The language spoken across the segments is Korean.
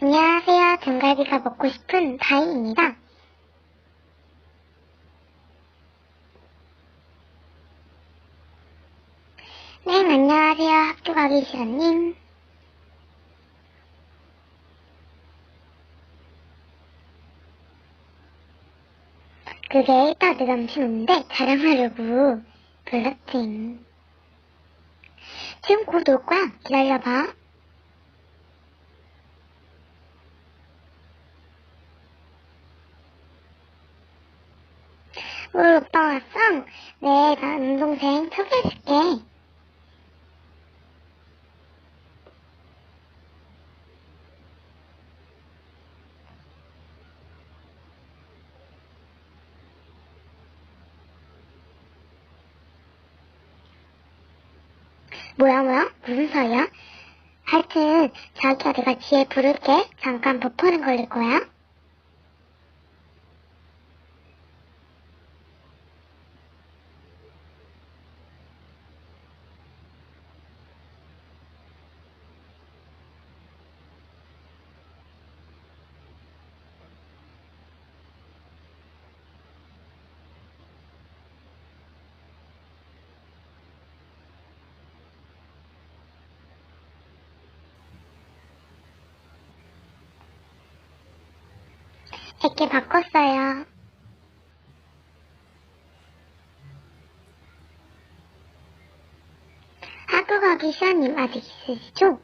안녕하세요. 등갈비가 먹고 싶은 다인입니다. 네, 안녕하세요. 학교 가기 싫어님. 그게 이따 내 남친 오는데 자랑하려고 불렀지. 지금 곧 올 거야. 기다려봐. 오, 오빠 왔어? 네, 나 운동생 소개해줄게. 뭐야, 뭐야? 무슨 소리야? 하여튼, 자기야 내가 뒤에 부를게. 잠깐 버퍼링 걸릴 거야. 이렇게 바꿨어요. 학교 가기 시간님 아직 있으시죠?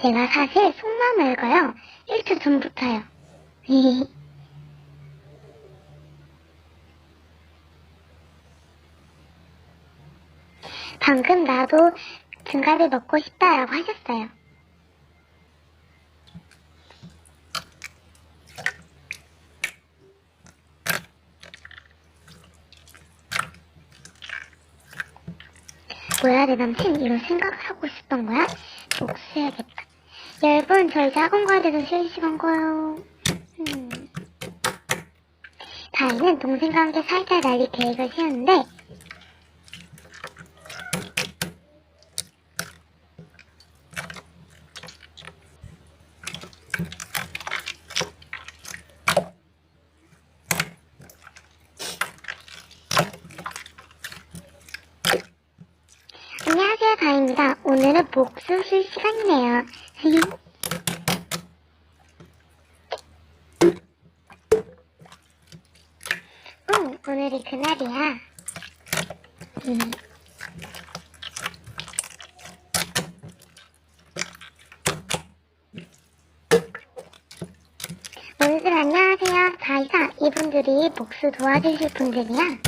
제가 사실 속마음을 읽어요. 1초 전부터요. 방금 나도 등갈비 먹고 싶다라고 하셨어요. 뭐야 내 남친 이런 생각을 하고 있었던 거야? 복수해야겠다. 여러분 저 이제 학원 가야 돼서 실시간 거요. 음. 다이는 동생과 함께 살짝 날릴 계획을 세웠는데 다입니다. 오늘은 복수 실시간이네요. 응, 오늘이 그날이야. 음. 오늘 안녕하세요. 다이사 이분들이 복수 도와주실 분들이야.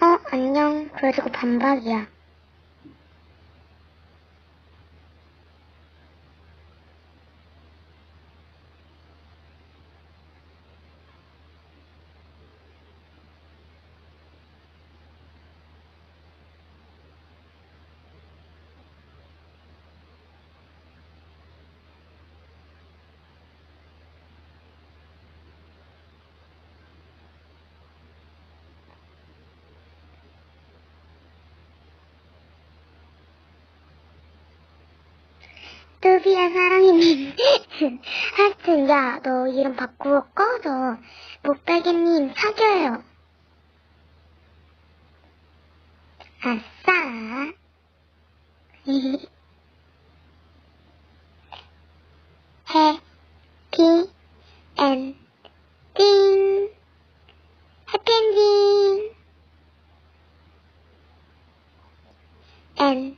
어, 안녕. 그래도 반박이야. 도비야 사랑해님 하여튼 야 너 이름 바꾸어 꺼져 목베개님 사겨요. 아싸. 해피 엔딩 해피엔딩. 엔딩